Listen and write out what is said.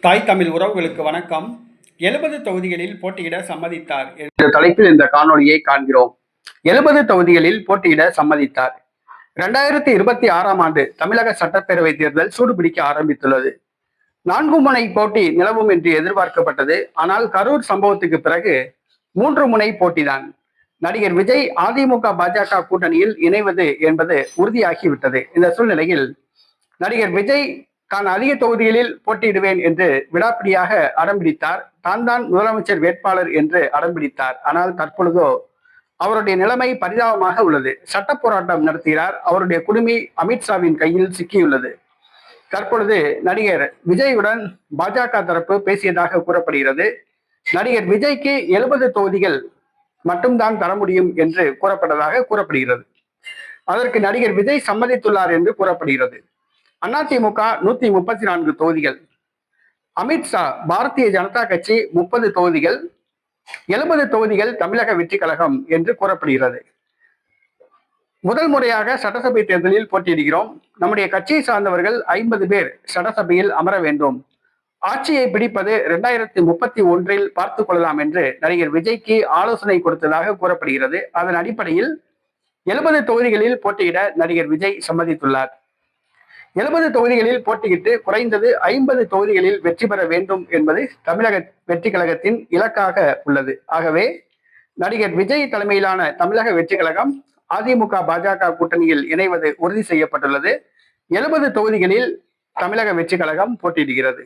தாய் தமிழ் உறவுகளுக்கு வணக்கம். எழுபது தொகுதிகளில் போட்டியிட சம்மதித்தார். என்ற தலைப்பில் இந்த காணொளியை காண்கிறோம். எழுபது தொகுதிகளில் போட்டியிட சம்மதித்தார். இரண்டாயிரத்தி இருபத்தி ஆறாம் ஆண்டு தமிழக சட்டப்பேரவை தேர்தல் சூடுபிடிக்க ஆரம்பித்துள்ளது. நான்கு முனை போட்டி நிலவும் என்று எதிர்பார்க்கப்பட்டது. ஆனால் கரூர் சம்பவத்துக்கு பிறகு மூன்று முனை போட்டிதான். நடிகர் விஜய் அதிமுக பாஜக கூட்டணியில் இணைவது என்பது உறுதியாகிவிட்டது. இந்த சூழ்நிலையில் நடிகர் விஜய் தான் அதிக தொகுதிகளில் போட்டியிடுவேன் என்று விடாப்பிடியாக அடம்பிடித்தார் தான் தான் முதலமைச்சர் வேட்பாளர் என்று அடம்பிடித்தார் ஆனால் தற்பொழுதோ அவருடைய நிலைமை பரிதாபமாக உள்ளது. சட்ட போராட்டம் நடத்துகிறார். அவருடைய குடுமி அமித்ஷாவின் கையில் சிக்கியுள்ளது. தற்பொழுது நடிகர் விஜயுடன் பாஜக தரப்பு பேசியதாக கூறப்படுகிறது. நடிகர் விஜய்க்கு எழுபது தொகுதிகள் மட்டும்தான் தர முடியும் என்று கூறப்பட்டதாக கூறப்படுகிறது. அதற்கு நடிகர் விஜய் சம்மதித்துள்ளார் என்று கூறப்படுகிறது. அதிமுக நூத்தி முப்பத்தி நான்கு தொகுதிகள். அமித்ஷா பாரதிய ஜனதா கட்சி முப்பது தொகுதிகள் எழுபது தொகுதிகள் தமிழக வெற்றி கழகம் என்று கூறப்படுகிறது. முதல் முறையாக சட்டசபை தேர்தலில் போட்டியிடுகிறோம். நம்முடைய கட்சியை சார்ந்தவர்கள் ஐம்பது பேர் சட்டசபையில் அமர வேண்டும். ஆட்சியை பிடிப்பது இரண்டாயிரத்தி முப்பத்தி ஒன்றில் பார்த்து கொள்ளலாம் என்று நடிகர் விஜய்க்கு ஆலோசனை கொடுத்ததாக கூறப்படுகிறது. அதன் அடிப்படையில் எழுபது தொகுதிகளில் போட்டியிட நடிகர் விஜய் சம்மதித்துள்ளார். எழுபது தொகுதிகளில் போட்டியிட்டு குறைந்தது ஐம்பது தொகுதிகளில் வெற்றி பெற வேண்டும் என்பது தமிழக வெற்றி கழகத்தின் இலக்காக உள்ளது. ஆகவே நடிகர் விஜய் தலைமையிலான தமிழக வெற்றி கழகம் அதிமுக பாஜக கூட்டணியில் இணைவது உறுதி செய்யப்பட்டுள்ளது. எழுபது தொகுதிகளில் தமிழக வெற்றி கழகம் போட்டியிடுகிறது.